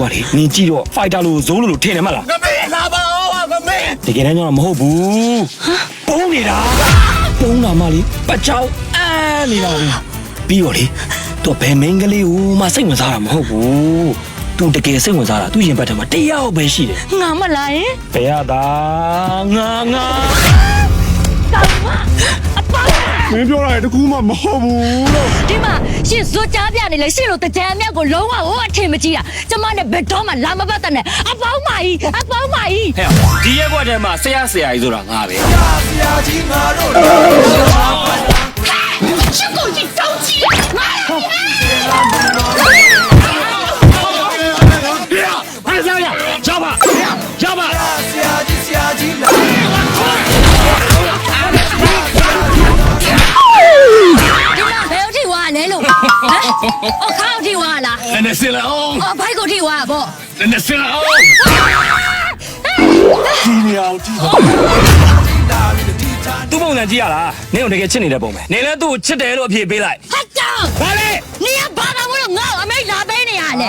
ကလေနင်ကြည့်တော့ fighter လို့ဇိုးလို့လို့ထင်တယ်မလားငမေလာပါဦးငမေတကယ်တမ်းကျတော့မဟုတ်ဘူးပုံးနေတာပုံးတာမှလေပတ်ချောင်းအန်းနေတာပဲပြီးတော့လေသူဘယ်မင်းကလေးကိုမှစိတ်ဝင်စားတာမဟုတ်ဘူးသူတကယ်စိတ်ဝင်စားတာသူရင်ဘတ်ထဲမှာတယောက်ပဲရှိတယ်ငါမလာရင်ဘယ်ရတာငါငါ မင်းပြောတာတကူမှမဟုတ်ဘူးလို့ဒီမှာရှင်ဇွတ်ကြားပြနေလေရှင်တို့တကြံအမြောက်ကိုလုံးဝဟိုအထင်မကြီးတာကျမနဲ့ဘယ်တော့မှလာမပတ်တဲ့နဲ့အပေါင်းမာကြီးအပေါင်းမာကြီးဟဲ့ဒီရက်ကွက်ထဲမှာဆရာဆရာကြီးဆိုတာငါပဲဆရာကြီးငါတို့ အော်ခေါင်းထိဝါလား နည်းနည်းစင်လာအောင် အော်ဘိုက်ကိုထိဝါပေါ့ နည်းနည်းစင်လာအောင် ဒီနေအောင်ဒီ သူ့ပုံစံကြည့်ရလားနင်းကိုတကယ်ချစ်နေတဲ့ပုံပဲနင်းလည်းသူ့ကိုချစ်တယ်လို့အဖြေပေးလိုက် ဟာတောင်း ဘာလဲ 你要爸爸我要我我没拿杯你啊嘞，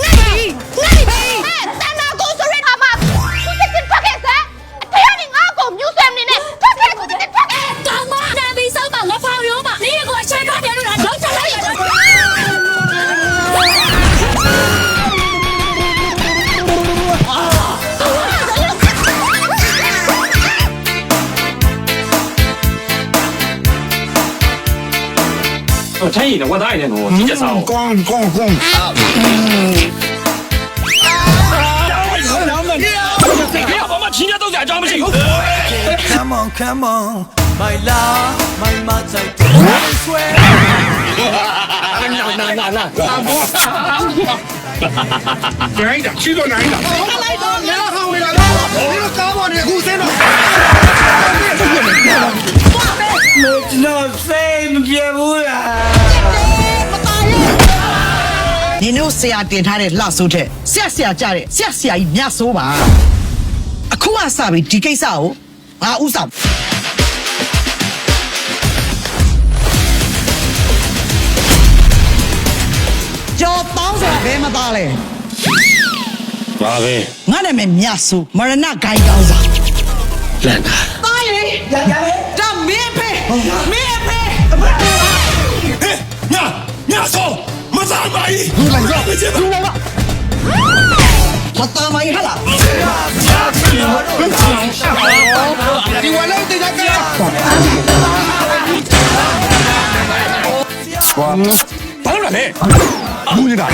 那你那你杯，တန် ထိုင်းရင်ဝတ်သားရင်လည်းကိုကြည့်ကြစားအောင်ကောင်းကောင်းကောင်းစိတ်ကဘာမှချင်းရတော့ကြအကြောင်းမရှိဘူး Come on come on my love my mother swear နာနာနာနာနိုင်တာချီတော့နိုင်တာဟောလိုက်တော့ငါဟော no say မပြေဘူးလားနင်တို့ဆရာတင်ထားတဲ့လှဆိုးတဲ့ဆရာဆရာကြတဲ့ဆရာဆရာကြီးမြတ်ဆိုးပါအခုမှစပြီဒီကိစ္စကိုငါဥဆောင်ကြော်တောင်းဆိုတာဘယ်မှာသားလဲဘာပဲငါနာမည်မြတ်ဆိုးမရဏဂိုင်းကောင်းစားလန့်တာသားလေရရလေဒါ မင်းအဖေအဖေဟဲ့ညညဆိုမသားမကြီးလူလိုက်ရလူလိုက်ရမသားမကြီးဟာလားဒီဝလိုက်တဲ့ကြက်ကလားဘာလို့လဲဘူးနေတာ